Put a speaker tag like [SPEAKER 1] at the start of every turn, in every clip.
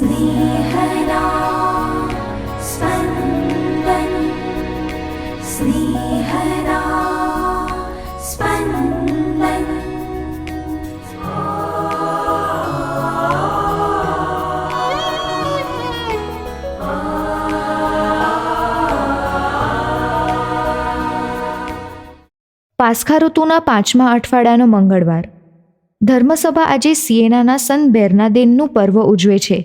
[SPEAKER 1] स्नेहदा स्पन्दन् स्नेहदा स्पन्दन्
[SPEAKER 2] પાસખા ઋતુના પાંચમા અઠવાડિયાનો મંગળવાર ધર્મસભા આજે સિયેનાના સન બેર્નાદેનનું પર્વ ઉજવે છે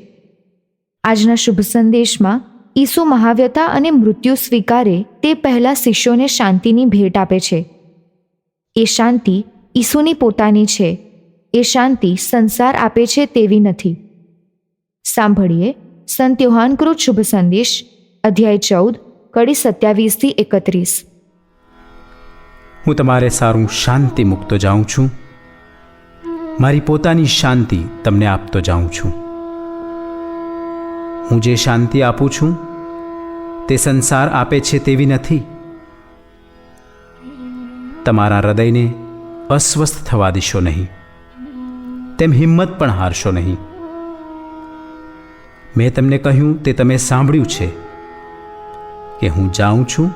[SPEAKER 2] આજના શુભ સંદેશમાં ઈસુ મહાવ્યતા અને મૃત્યુ સ્વીકારે તે પહેલાં શિષ્યોને શાંતિની ભેટ આપે છે. એ શાંતિ ઈસુની પોતાની છે. એ શાંતિ સંસાર આપે છે તેવી નથી. સાંભળીએ સંત યોહાનકૃત શુભ સંદેશ, અધ્યાય ચૌદ, કડી સત્યાવીસથી એકત્રીસ.
[SPEAKER 3] હું તમારે સારું શાંતિ મૂકતો જાઉં છું. મારી પોતાની શાંતિ તમને આપતો જાઉં છું. હું જે શાંતિ આપું છું, તે સંસાર આપે છે તેવી નથી. તમારા હૃદયને અસ્વસ્થ થવા દેશો નહીં. તેમ હિંમત પણ હારશો નહીં. મેં તમને કહ્યું, તે તમે સાંભળ્યું છે, કે હું જાઉં છું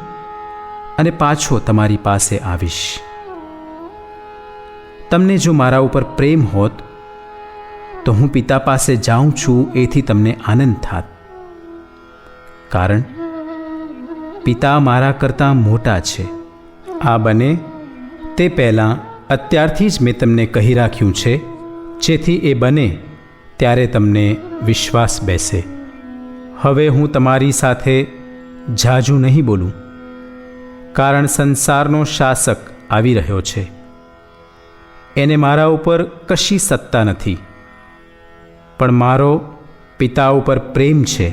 [SPEAKER 3] અને પાછો તમારી પાસે આવીશ. તમને જો મારા ઉપર પ્રેમ હોત તો હું પિતા પાસે જાઉં છું, એથી તમને આનંદ થાત. કારણ, પિતા મારા કરતાં મોટા છે. આ બને, તે પહેલાં અત્યારથી જ મેં તમને કહી રાખ્યું છે. જેથી એ બને, ત્યારે તમને વિશ્વાસ બેસે. હવે હું તમારી સાથે જાજુ નહીં બોલું. કારણ સંસારનો શાસક આવી રહ્યો છે. એને મારા ઉપર કશી સત્તા નથી. પણ મારો પિતા ઉપર પ્રેમ છે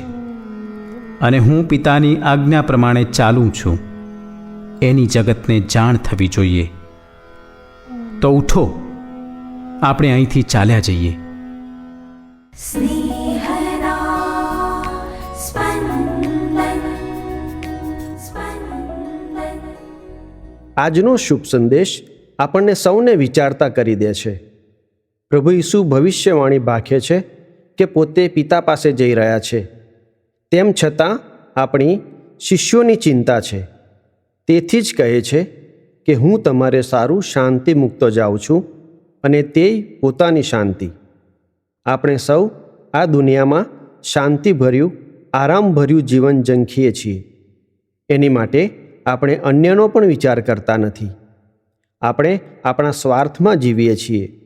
[SPEAKER 3] અને હું પિતાની આજ્ઞા પ્રમાણે ચાલું છું. એની જગતને જાણ થવી જોઈએ. તો ઉઠો. આપણે અહીંથી ચાલ્યા જઈએ.
[SPEAKER 4] આજનો શુભ સંદેશ આપણને સૌને વિચારતા કરી દે છે. પ્રભુ ઈસુ ભવિષ્યવાણી ભાખે છે. કે પોતે પિતા પાસે જઈ રહ્યા છે. તેમ છતાં આપણી શિષ્યોની ચિંતા છે. તેથી જ કહે છે કે હું તમારે સારું શાંતિ મુક્તો જાઉં છું અને તે પોતાની શાંતિ. આપણે સૌ આ દુનિયામાં શાંતિભર્યું, આરામભર્યું જીવન જંખીએ છીએ. એની માટે આપણે અન્યનો પણ વિચાર કરતા નથી. આપણે આપણા સ્વાર્થમાં જીવીએ છીએ.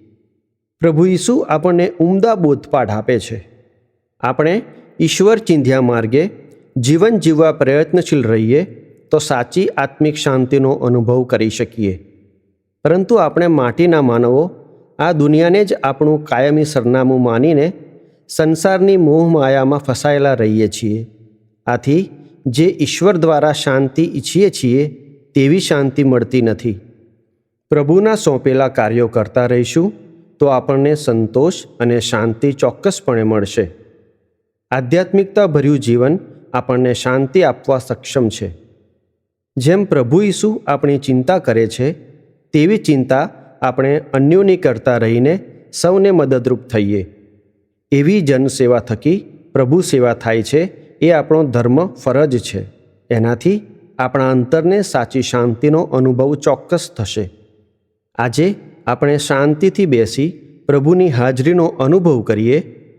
[SPEAKER 4] પ્રભુ ઈસુ આપણને ઉમદા બોધપાઠ આપે છે. આપણે ઈશ્વર ચિંધ્યા માર્ગે જીવન જીવવા પ્રયત્નશીલ રહીએ તો સાચી આત્મિક શાંતિનો અનુભવ કરી શકીએ. પરંતુ આપણે માટીના માનવો આ દુનિયાને જ આપણું કાયમી સરનામું માનીને સંસારની મોહમાયામાં ફસાયેલા રહીએ છીએ. આથી જે ઈશ્વર દ્વારા શાંતિ ઈચ્છીએ છીએ તેવી શાંતિ મળતી નથી. પ્રભુના સોંપેલા કાર્યો કરતા રહીશું તો આપણને સંતોષ અને શાંતિ ચોક્કસપણે મળશે. આધ્યાત્મિકતા ભર્યું જીવન આપણને શાંતિ આપવા સક્ષમ છે. જેમ પ્રભુ ઈસુ આપણી ચિંતા કરે છે, તેવી ચિંતા આપણે અન્યોની કરતા રહીને સૌને મદદરૂપ થઈએ. એવી જનસેવા થકી પ્રભુ સેવા થાય છે એ આપણો ધર્મ ફરજ છે. એનાથી આપણા અંતરને સાચી શાંતિનો અનુભવ ચોક્કસ થશે. આજે આપણે શાંતિથી બેસી પ્રભુની હાજરીનો અનુભવ કરીએ,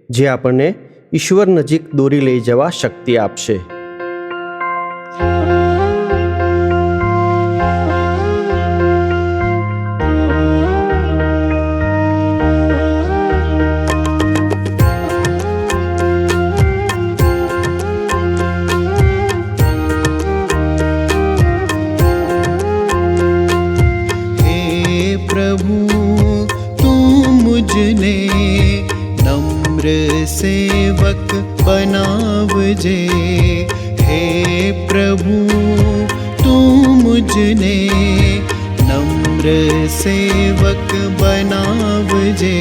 [SPEAKER 4] જે આપણને ઈશ્વર નજીક દોરી લઈ જવા શક્તિ આપશે.
[SPEAKER 5] સેવક બનાવજે હે પ્રભુ તું મુજને નમ્ર સેવક બનાવજે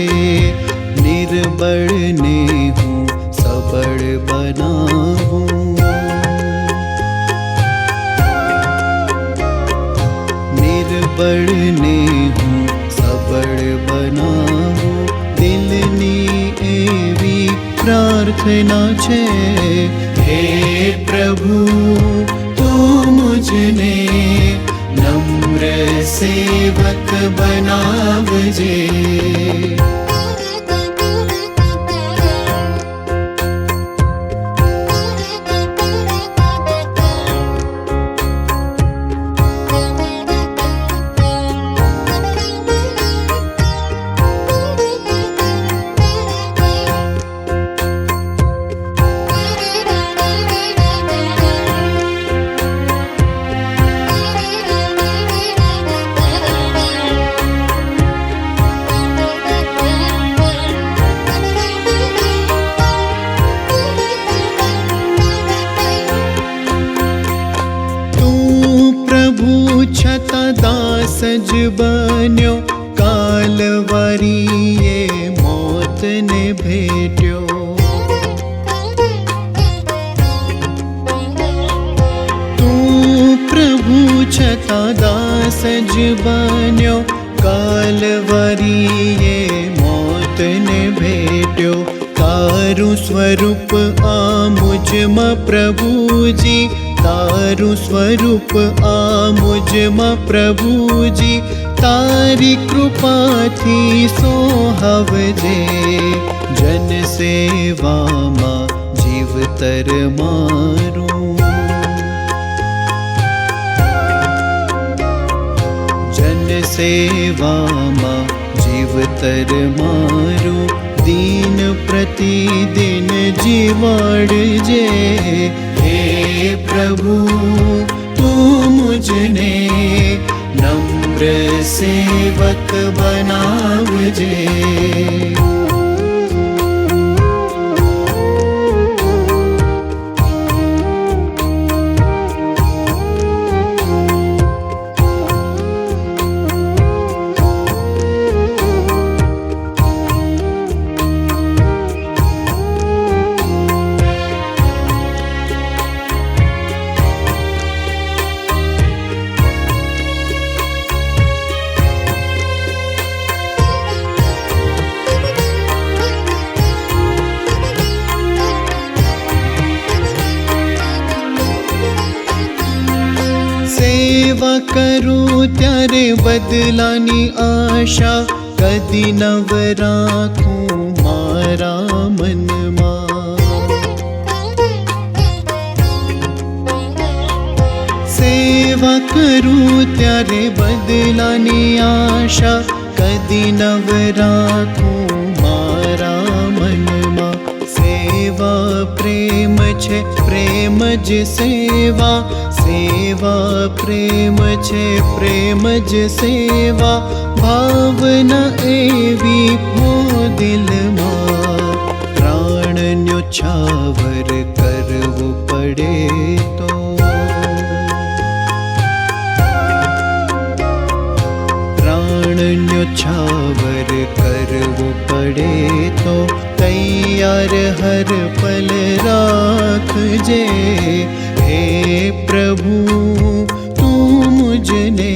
[SPEAKER 5] નિર્બળને હું સબળ બનાવું નિર્બળને હું પ્રાર્થના પ્રાર્થના છે. હે પ્રભુ તું મુજને નમ્ર સેવક बोझ बन्यो कालवरीये मोतने भेट्यो। कले भेट प्रभुखा दास कारि मौत न भेट्यो। कारु स्वरूपज म प्रभुज તારું સ્વરૂપ આ મુજમાં પ્રભુજી તારી કૃપાથી સોહવજે જન સેવામાં જીવતર મારું જન સેવામાં જીવતર મારું દીન પ્રતિદિન જીવાડજે હે પ્રભુ તું મુજને નમ્ર સેવક सेवा करो त्यारे बदलानी आशा कदी नवराखु सेवा कु त्यारे बदलानी आशा कदि नव राखु मारा मन मा। सेवा प्रेम छे प्रेम ज सेवा સેવા પ્રેમ છે પ્રેમ જ સેવા ભાવના એવી હો દિલમાં પ્રાણન્યોછાવર કરવું પડે તો પ્રાણન્યોછાવર કરવું પડે તો તૈયાર હર પલ રાખજે હે પ્રભુ તું મુજને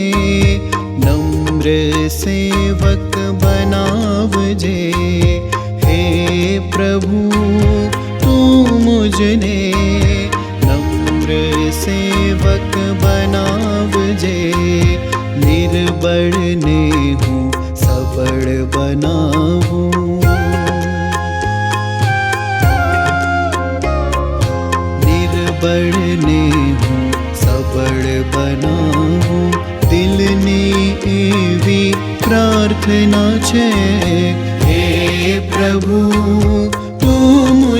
[SPEAKER 5] નમ્ર સેવક બનાવજે હે પ્રભુ તું મુજને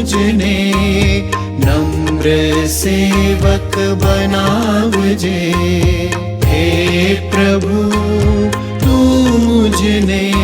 [SPEAKER 5] મુજને નમ્ર સેવક બનાવજે હે પ્રભુ તું મુજને